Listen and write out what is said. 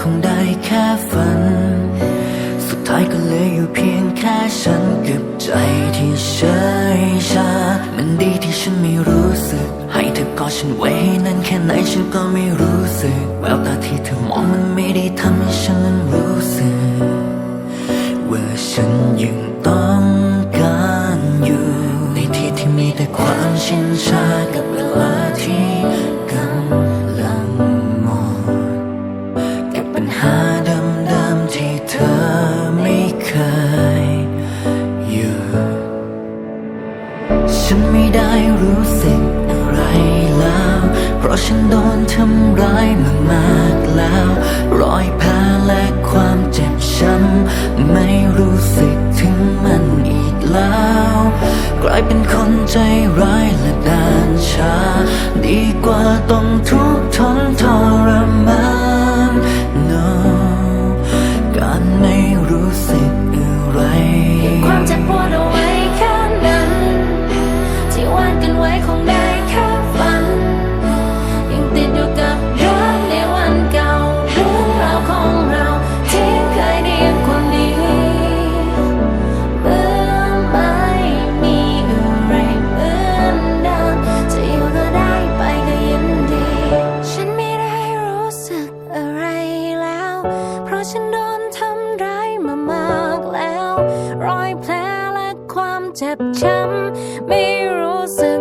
คงได้แค่ฝัน สุดท้ายก็เหลยอยู่เพียงแค่ฉันกับใจที่เฉยชา มันดีที่ฉันไม่รู้สึก ให้เธอกอดฉันไว้ให้นานแค่ไหนฉันก็ไม่รู้สึก แววตาที่เธอมองมันไม่ได้ทำให้ฉันนั้นรู้สึก ว่าฉันยังต้อง ได้รู้สึกอะไรแล้ว เพราะฉันโดนทำร้ายมามากแล้ว รอยแผลและความเจ็บช้ำไม่รู้สึกถึงมันอีกแล้ว กลายเป็นคนใจร้ายและดานชา ดีกว่าต้องทุกข์ทนทรมาน no การไม่รู้สึกอะไรความเจ็บปวดเอาไว้ ไว้คงได้แค่ฝัน ยังติดอยู่กับรื่องในวันเก่าเรื่องราวของเราที่เคยดีกว่านี้เมื่อไม่มีอะไรเหมือนเดิมจะอยู่ก็ได้ไปก็ยินดี ฉันไม่ได้รู้สึกอะไรแล้ว เพราะฉันโดนทำร้ายมามากแล้ว รอยแผลและความเจ็บช้ำไม่รู้สึก